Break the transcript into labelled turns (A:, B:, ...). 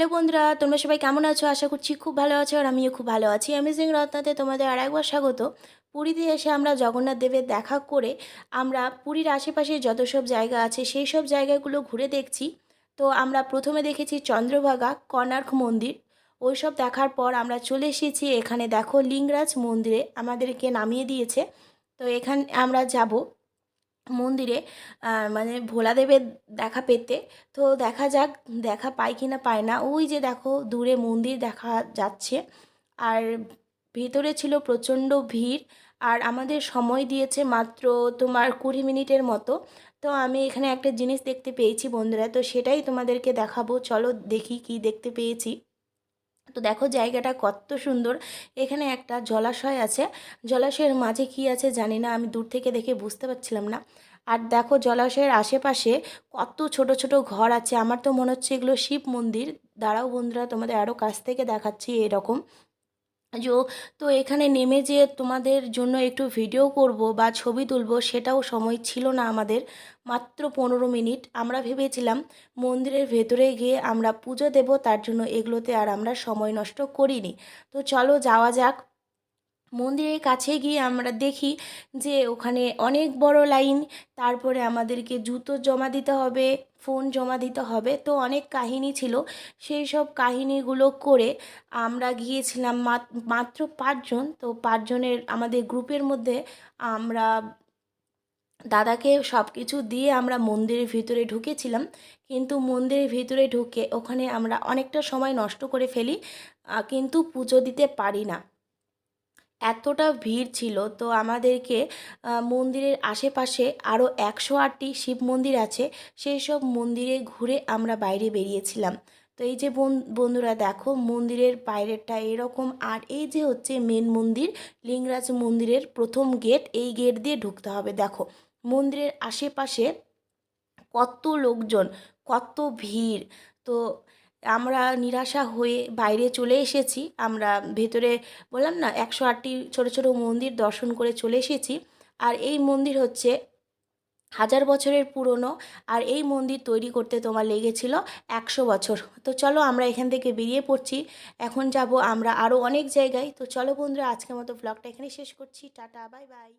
A: Hello বন্ধুরা, তোমরা সবাই কেমন আছো? আশা করছি খুব ভালো আছো আর আমিও খুব ভালো আছি। অ্যামেজিং রত্নাতে তোমাদের আর একবার স্বাগত। পুরীতে এসে আমরা জগন্নাথ দেবের দেখা করে আমরা পুরীর আশেপাশে যত সব জায়গা আছে সেই সব জায়গাগুলো ঘুরে দেখছি। তো আমরা প্রথমে দেখেছি চন্দ্রভাগা কর্ণার্ক মন্দির। ওই সব দেখার পর আমরা চলে এসেছি এখানে দেখো লিঙ্গরাজ মন্দিরে, আমাদেরকে নামিয়ে দিয়েছে। তো এখানে আমরা যাব। মন্দিরে মানে ভোলাদেবের দেখা পেতে। তো দেখা যাক, দেখা পাই কি না পায় না। ওই যে দেখো, দূরে মন্দির দেখা যাচ্ছে। আর ভেতরে ছিল প্রচণ্ড ভিড়। আর আমাদের সময় দিয়েছে মাত্র তোমার কুড়ি মিনিটের মতো। তো আমি এখানে একটা জিনিস দেখতে পেয়েছি বন্ধুরা। তো সেটাই তোমাদেরকে দেখাবো। চলো দেখি কি দেখতে পেয়েছি। তো দেখো জায়গাটা কত সুন্দর। এখানে একটা জলাশয় আছে। জলাশয়ের মাঝে কি আছে জানি না, আমি দূর থেকে দেখে বুঝতে পারছিলাম না। আর দেখো জলাশয়ের আশেপাশে কত ছোট ছোট ঘর আছে। আমার তো মনে হচ্ছে এগুলো শিব মন্দির। দাঁড়াও বন্ধুরা, তোমাদের আরও কাছ থেকে দেখাচ্ছি এরকম। যো তো এখানে নেমে যে তোমাদের জন্য একটু ভিডিও করব বা ছবি তুলব, সেটাও সময় ছিল না আমাদের। মাত্র পনেরো মিনিট। আমরা ভেবেছিলাম মন্দিরের ভেতরে গিয়ে আমরা পুজো দেব, তার জন্য এগুলোতে আর আমরা সময় নষ্ট করিনি। তো চলো যাওয়া যাক। মন্দিরের কাছে গিয়ে আমরা দেখি যে ওখানে অনেক বড় লাইন। তারপরে আমাদেরকে জুতো জমা দিতে হবে, ফোন জমা দিতে হবে। তো অনেক কাহিনী ছিল। সেই সব কাহিনীগুলো করে আমরা গিয়েছিলাম মাত- মাত্র পাঁচজন। তো পাঁচজনের আমাদের গ্রুপের মধ্যে আমরা দাদাকে সব কিছু দিয়ে আমরা মন্দিরের ভিতরে ঢুকেছিলাম। কিন্তু মন্দিরের ভিতরে ঢুকে ওখানে আমরা অনেকটা সময় নষ্ট করে ফেলি কিন্তু পুজো দিতে পারি না। এতটা ভিড় ছিল, তো আমাদেরকে মন্দিরের আশেপাশে আরও একশো আটটি শিব মন্দির আছে, সেই সব মন্দিরে ঘুরে আমরা বাইরে বেরিয়েছিলাম। তো এই যে বন- বন্ধুরা দেখো, মন্দিরের বাইরেটা এরকম, আর এই যে হচ্ছে মেন মন্দির লিঙ্গরাজ মন্দিরের প্রথম গেট এই গেট দিয়ে ঢুকতে হবে, দেখো। মন্দিরের আশেপাশে কত লোকজন, কত ভিড়, তো আমরা নিরাশা হয়ে বাইরে চলে এসেছি। আমরা ভেতরে বললাম না, একশো আটটি ছোটো ছোটো মন্দির দর্শন করে চলে এসেছি। আর এই মন্দির হচ্ছে হাজার বছরের পুরনো, আর এই মন্দির তৈরি করতে তোমার লেগেছিল একশো বছর। তো চলো আমরা এখান থেকে বেরিয়ে পড়ছি। এখন যাব আমরা আরও অনেক জায়গায়। তো চলো বন্ধুরা, আজকের মতো ব্লগটা এখানে শেষ করছি। Tata bye bye